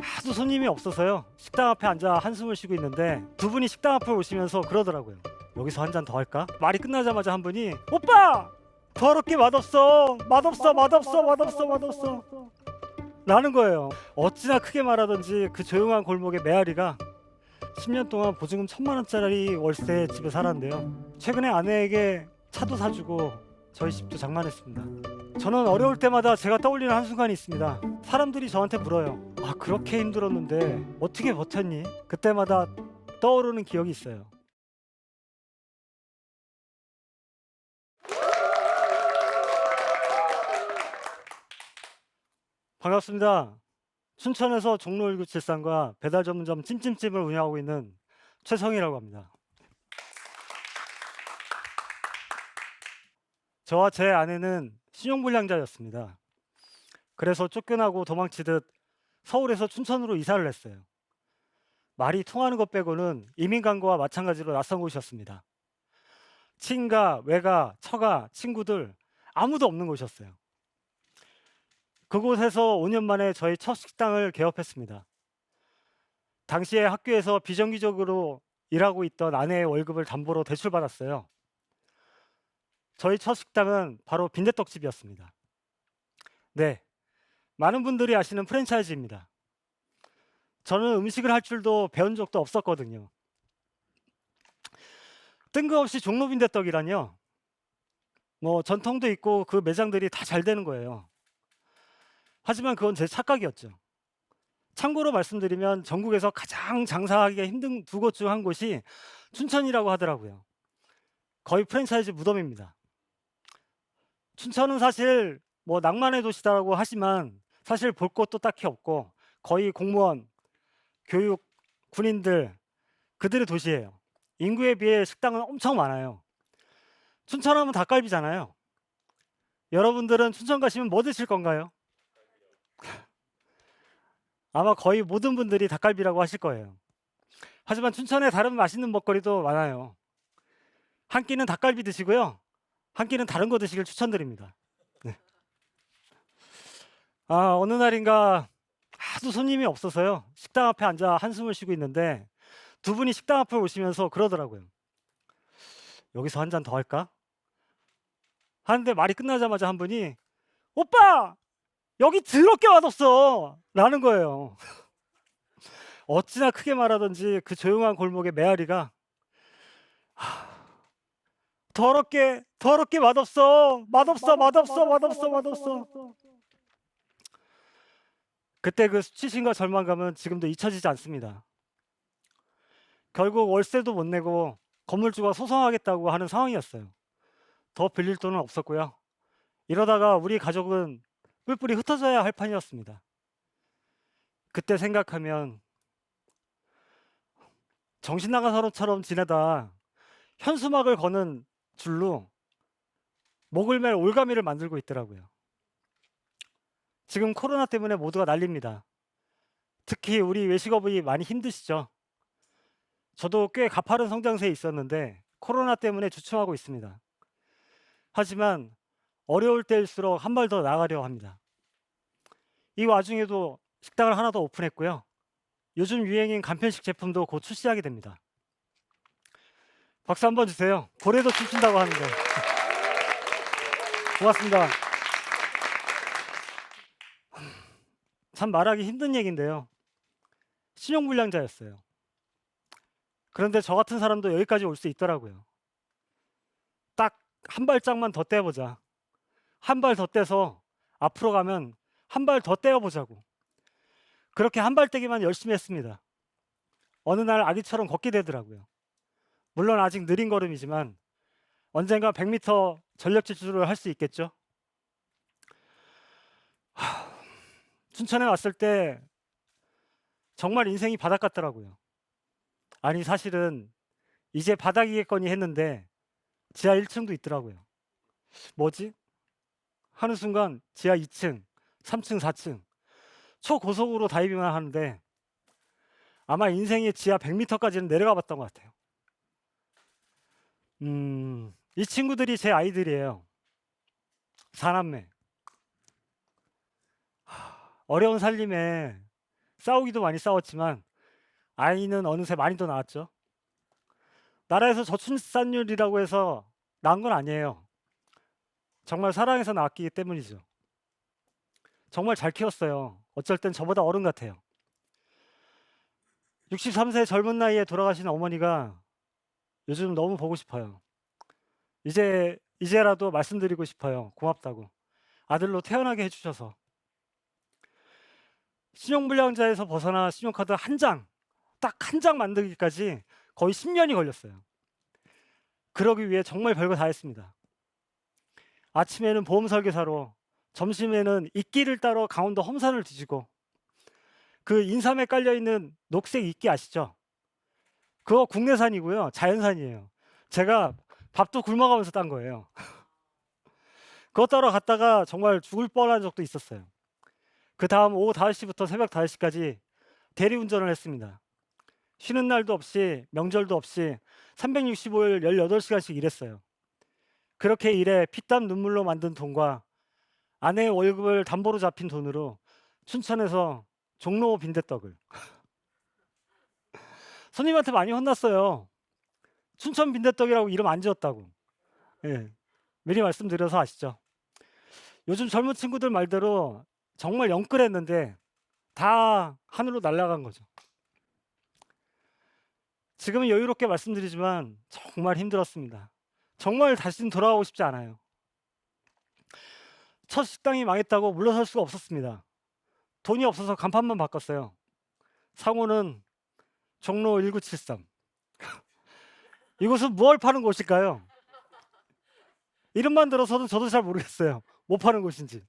하도 손님이 없어서요. 식당 앞에 앉아 한숨을 쉬고 있는데 두 분이 식당 앞에 오시면서 그러더라고요. 여기서 한 잔 더 할까? 말이 끝나자마자 한 분이 오빠 더럽게 맛없어 맛없어 맛없어 맛없어 맛없어 라는 거예요. 어찌나 크게 말하던지 그 조용한 골목의 메아리가 10년 동안 보증금 천만 원짜리 월세 집에 살았는데요. 최근에 아내에게 차도 사주고 저희 집도 장만했습니다. 저는 어려울 때마다 제가 떠올리는 한순간이 있습니다. 사람들이 저한테 물어요. 아 그렇게 힘들었는데 어떻게 버텼니? 그때마다 떠오르는 기억이 있어요. 반갑습니다. 춘천에서 종로 1973과 배달 전문점 찜찜찜을 운영하고 있는 최성이라고 합니다. 저와 제 아내는 신용불량자였습니다. 그래서 쫓겨나고 도망치듯 서울에서 춘천으로 이사를 했어요. 말이 통하는 것 빼고는 이민 간 거와 마찬가지로 낯선 곳이었습니다. 친가, 외가, 처가, 친구들 아무도 없는 곳이었어요. 그곳에서 5년 만에 저희 첫 식당을 개업했습니다. 당시에 학교에서 비정규직으로 일하고 있던 아내의 월급을 담보로 대출받았어요. 저희 첫 식당은 바로 빈대떡집이었습니다. 네, 많은 분들이 아시는 프랜차이즈입니다. 저는 음식을 할 줄도 배운 적도 없었거든요. 뜬금없이 종로 빈대 떡이라뇨. 뭐 전통도 있고 그 매장들이 다 잘 되는 거예요. 하지만 그건 제 착각이었죠. 참고로 말씀드리면 전국에서 가장 장사하기가 힘든 두 곳 중 한 곳이 춘천이라고 하더라고요. 거의 프랜차이즈 무덤입니다. 춘천은 사실 뭐 낭만의 도시다라고 하지만 사실 볼 것도 딱히 없고 거의 공무원, 교육, 군인들 그들의 도시예요. 인구에 비해 식당은 엄청 많아요. 춘천하면 닭갈비잖아요. 여러분들은 춘천 가시면 뭐 드실 건가요? 아마 거의 모든 분들이 닭갈비라고 하실 거예요. 하지만 춘천에 다른 맛있는 먹거리도 많아요. 한 끼는 닭갈비 드시고요. 한 끼는 다른 거 드시길 추천드립니다. 네. 아, 어느 날인가 하도 손님이 없어서요. 식당 앞에 앉아 한숨을 쉬고 있는데 두 분이 식당 앞에 오시면서 그러더라고요. 여기서 한 잔 더 할까? 하는데 말이 끝나자마자 한 분이 오빠 여기 더럽게 맛없어 라는 거예요. 어찌나 크게 말하던지 그 조용한 골목의 메아리가 하, 더럽게 더럽게 맛없어 맛없어 맛없어 맛없어 맛없어 그때 그 수치심과 절망감은 지금도 잊혀지지 않습니다. 결국 월세도 못 내고 건물주가 소송하겠다고 하는 상황이었어요. 더 빌릴 돈은 없었고요. 이러다가 우리 가족은 뿔뿔이 흩어져야 할 판이었습니다. 그때 생각하면 정신 나간 사람처럼 지내다 현수막을 거는 줄로 목을 맬 올가미를 만들고 있더라고요. 지금 코로나 때문에 모두가 난립니다. 특히 우리 외식업이 많이 힘드시죠? 저도 꽤 가파른 성장세에 있었는데 코로나 때문에 주춤하고 있습니다. 하지만 어려울 때일수록 한 발 더 나가려 합니다. 이 와중에도 식당을 하나 더 오픈했고요. 요즘 유행인 간편식 제품도 곧 출시하게 됩니다. 박수 한번 주세요. 고래도 춤춘다고 하는데. 고맙습니다. 참 말하기 힘든 얘기인데요. 신용 불량자였어요. 그런데 저 같은 사람도 여기까지 올 수 있더라고요. 딱 한 발짝만 더 떼보자. 한 발 더 떼서 앞으로 가면 한 발 더 떼어보자고. 그렇게 한 발 떼기만 열심히 했습니다. 어느 날 아기처럼 걷게 되더라고요. 물론 아직 느린 걸음이지만 언젠가 100m 전력 질주를 할 수 있겠죠. 춘천에 왔을 때 정말 인생이 바닥 같더라고요. 아니 사실은 이제 바닥이겠거니 했는데 지하 1층도 있더라고요. 뭐지? 하는 순간 지하 2층, 3층, 4층 초고속으로 다이빙을 하는데 아마 인생의 지하 100m까지는 내려가 봤던 것 같아요. 음, 이 친구들이 제 아이들이에요. 사남매. 하, 어려운 살림에 싸우기도 많이 싸웠지만 아이는 어느새 많이 더 낳았죠. 나라에서 저출산율이라고 해서 낳은 건 아니에요. 정말 사랑해서 낳았기 때문이죠. 정말 잘 키웠어요. 어쩔 땐 저보다 어른 같아요. 63세 젊은 나이에 돌아가신 어머니가 요즘 너무 보고 싶어요. 이제 이제라도 말씀드리고 싶어요. 고맙다고. 아들로 태어나게 해주셔서. 신용불량자에서 벗어나 신용카드 한 장, 딱 한 장 만들기까지 거의 10년이 걸렸어요. 그러기 위해 정말 별거 다 했습니다. 아침에는 보험 설계사로, 점심에는 이끼를 따러 강원도 험산을 뒤지고, 그 인삼에 깔려 있는 녹색 이끼 아시죠? 그거 국내산이고요, 자연산이에요. 제가 밥도 굶어가면서 딴 거예요. 그거 따러 갔다가 정말 죽을 뻔한 적도 있었어요. 그 다음 오후 5시부터 새벽 5시까지 대리운전을 했습니다. 쉬는 날도 없이 명절도 없이 365일 18시간씩 일했어요. 그렇게 일해 피땀 눈물로 만든 돈과 아내의 월급을 담보로 잡힌 돈으로 춘천에서 종로 빈대떡을 손님한테 많이 혼났어요. 춘천 빈대떡이라고 이름 안 지었다고. 예. 미리 말씀드려서 아시죠? 요즘 젊은 친구들 말대로 정말 영끌했는데 다 하늘로 날아간 거죠. 지금은 여유롭게 말씀드리지만 정말 힘들었습니다. 정말 다시는 돌아가고 싶지 않아요. 첫 식당이 망했다고 물러설 수가 없었습니다. 돈이 없어서 간판만 바꿨어요. 상호는 종로 1973. 이곳은 무얼 파는 곳일까요? 이름만 들어서도 저도 잘 모르겠어요. 뭐 파는 곳인지.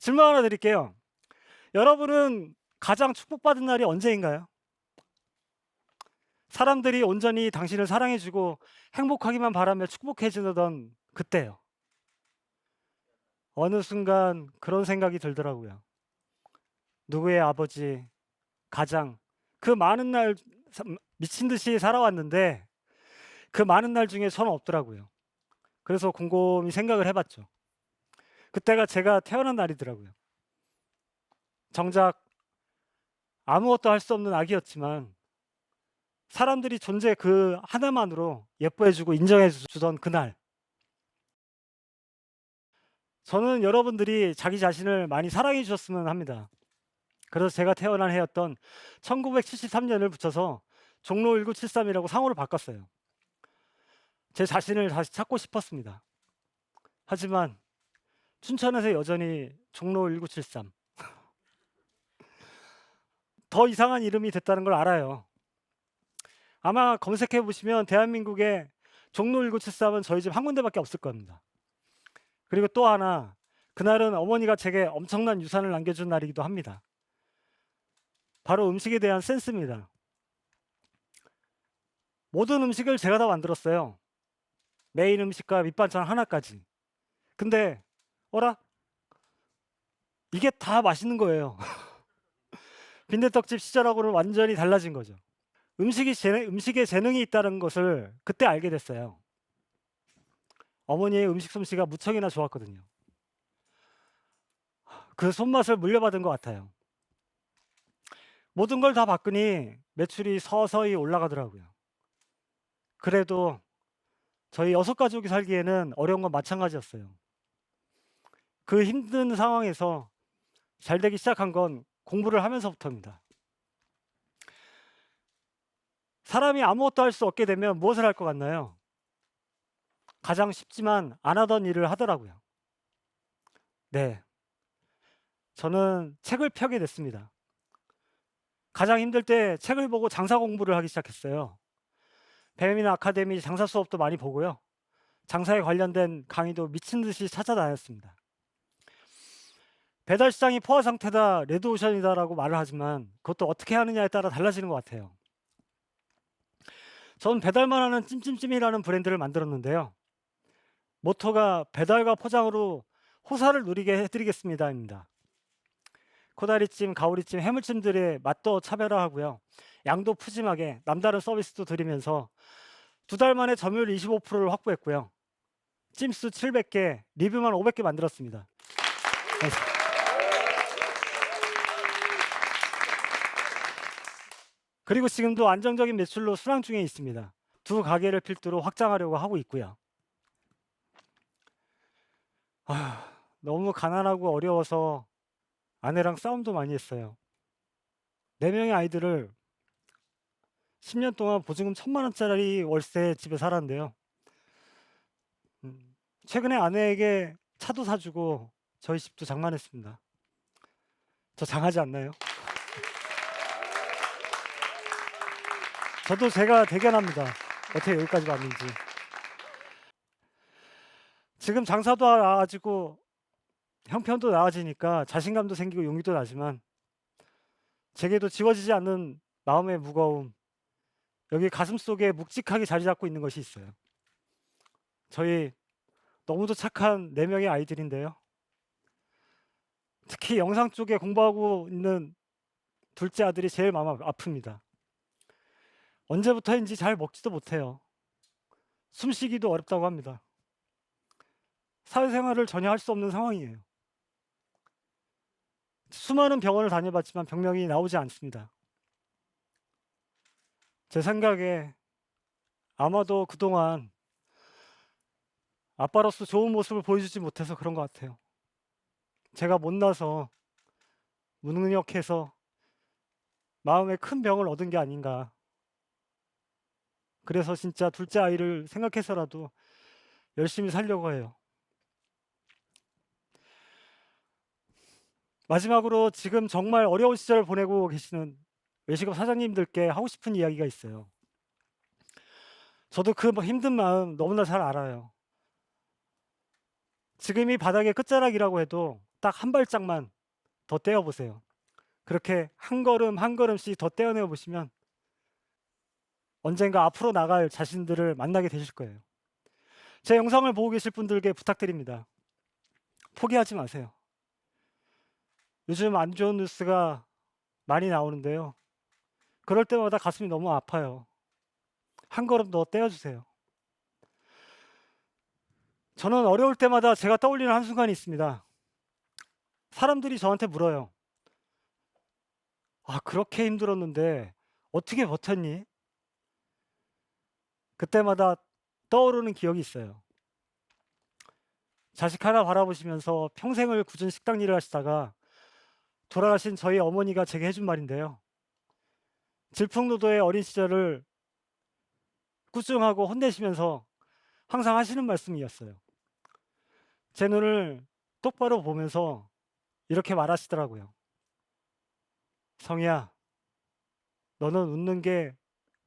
질문 하나 드릴게요. 여러분은 가장 축복받은 날이 언제인가요? 사람들이 온전히 당신을 사랑해주고 행복하기만 바라며 축복해주던 그때요. 어느 순간 그런 생각이 들더라고요. 누구의 아버지, 가장, 그 많은 날 사- 미친 듯이 살아왔는데 그 많은 날 중에 저는 없더라고요. 그래서 곰곰이 생각을 해봤죠. 그때가 제가 태어난 날이더라고요. 정작 아무것도 할 수 없는 아기였지만 사람들이 존재 그 하나만으로 예뻐해주고 인정해주던 그날. 저는 여러분들이 자기 자신을 많이 사랑해 주셨으면 합니다. 그래서 제가 태어난 해였던 1973년을 붙여서 종로 1973이라고 상호를 바꿨어요. 제 자신을 다시 찾고 싶었습니다. 하지만 춘천에서 여전히 종로 1973. 더 이상한 이름이 됐다는 걸 알아요. 아마 검색해 보시면 대한민국에 종로 1973은 저희 집 한 군데밖에 없을 겁니다. 그리고 또 하나, 그날은 어머니가 제게 엄청난 유산을 남겨준 날이기도 합니다. 바로 음식에 대한 센스입니다. 모든 음식을 제가 다 만들었어요. 메인 음식과 밑반찬 하나까지. 근데 어라? 이게 다 맛있는 거예요. 빈대떡집 시절하고는 완전히 달라진 거죠. 음식이 재능, 음식에 재능이 있다는 것을 그때 알게 됐어요. 어머니의 음식 솜씨가 무척이나 좋았거든요. 그 손맛을 물려받은 것 같아요. 모든 걸 다 바꾸니 매출이 서서히 올라가더라고요. 그래도 저희 여섯 가족이 살기에는 어려운 건 마찬가지였어요. 그 힘든 상황에서 잘 되기 시작한 건 공부를 하면서부터입니다. 사람이 아무것도 할 수 없게 되면 무엇을 할 것 같나요? 가장 쉽지만 안 하던 일을 하더라고요. 네. 저는 책을 펴게 됐습니다. 가장 힘들 때 책을 보고 장사 공부를 하기 시작했어요. 배미나 아카데미 장사 수업도 많이 보고요. 장사에 관련된 강의도 미친 듯이 찾아다녔습니다. 배달 시장이 포화 상태다, 레드오션이다라고 말을 하지만 그것도 어떻게 하느냐에 따라 달라지는 것 같아요. 전 배달만 하는 찜찜찜이라는 브랜드를 만들었는데요. 모토가 배달과 포장으로 호사를 누리게 해드리겠습니다입니다. 코다리찜, 가오리찜, 해물찜들의 맛도 차별화하고요. 양도 푸짐하게 남다른 서비스도 드리면서 두 달 만에 점유율 25%를 확보했고요. 찜수 700개, 리뷰만 500개 만들었습니다. 감사합니다. 그리고 지금도 안정적인 매출로 순항 중에 있습니다. 두 가게를 필두로 확장하려고 하고 있고요. 아, 너무 가난하고 어려워서 아내랑 싸움도 많이 했어요. 네 명의 아이들을 10년 동안 보증금 천만 원짜리 월세 집에 살았는데요. 음, 최근에 아내에게 차도 사주고 저희 집도 장만했습니다. 저 장하지 않나요? 저도 제가 대견합니다. 어떻게 여기까지 왔는지. 지금 장사도 나아지고 형편도 나아지니까 자신감도 생기고 용기도 나지만 제게도 지워지지 않는 마음의 무거움, 여기 가슴 속에 묵직하게 자리 잡고 있는 것이 있어요. 저희 너무도 착한 네 명의 아이들인데요. 특히 영상 쪽에 공부하고 있는 둘째 아들이 제일 마음 아- 아픕니다. 언제부터인지 잘 먹지도 못해요. 숨쉬기도 어렵다고 합니다. 사회생활을 전혀 할 수 없는 상황이에요. 수많은 병원을 다녀봤지만 병명이 나오지 않습니다. 제 생각에 아마도 그동안 아빠로서 좋은 모습을 보여주지 못해서 그런 것 같아요. 제가 못나서 무능력해서 마음에 큰 병을 얻은 게 아닌가. 그래서 진짜 둘째 아이를 생각해서라도 열심히 살려고 해요. 마지막으로 지금 정말 어려운 시절을 보내고 계시는 외식업 사장님들께 하고 싶은 이야기가 있어요. 저도 그 힘든 마음 너무나 잘 알아요. 지금이 바닥의 끝자락이라고 해도 딱 한 발짝만 더 떼어 보세요. 그렇게 한 걸음 한 걸음씩 더 떼어내어 보시면 언젠가 앞으로 나갈 자신들을 만나게 되실 거예요. 제 영상을 보고 계실 분들께 부탁드립니다. 포기하지 마세요. 요즘 안 좋은 뉴스가 많이 나오는데요. 그럴 때마다 가슴이 너무 아파요. 한 걸음 더 떼어주세요. 저는 어려울 때마다 제가 떠올리는 한순간이 있습니다. 사람들이 저한테 물어요. 아, 그렇게 힘들었는데 어떻게 버텼니? 그때마다 떠오르는 기억이 있어요. 자식 하나 바라보시면서 평생을 굳은 식당 일을 하시다가 돌아가신 저희 어머니가 제게 해준 말인데요. 질풍노도의 어린 시절을 꾸중하고 혼내시면서 항상 하시는 말씀이었어요. 제 눈을 똑바로 보면서 이렇게 말하시더라고요. 성희야, 너는 웃는 게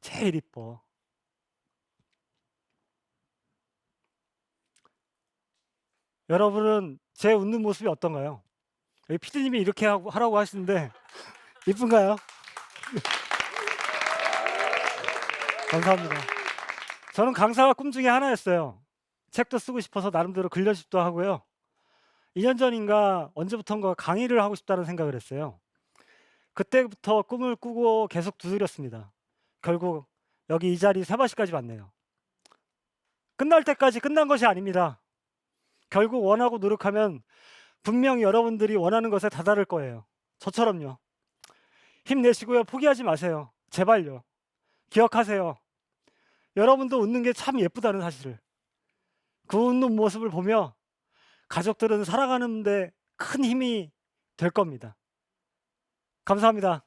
제일 이뻐. 여러분은 제 웃는 모습이 어떤가요? 여기 피디님이 이렇게 하라고 하시는데 이쁜가요? 감사합니다. 저는 강사가 꿈 중에 하나였어요. 책도 쓰고 싶어서 나름대로 글려집도 하고요. 2년 전인가 언제부턴가 강의를 하고 싶다는 생각을 했어요. 그때부터 꿈을 꾸고 계속 두드렸습니다. 결국 여기 이 자리 세바시까지 왔네요. 끝날 때까지 끝난 것이 아닙니다. 결국 원하고 노력하면 분명히 여러분들이 원하는 것에 다다를 거예요. 저처럼요. 힘내시고요. 포기하지 마세요. 제발요. 기억하세요. 여러분도 웃는 게 참 예쁘다는 사실을. 그 웃는 모습을 보며 가족들은 살아가는데 큰 힘이 될 겁니다. 감사합니다.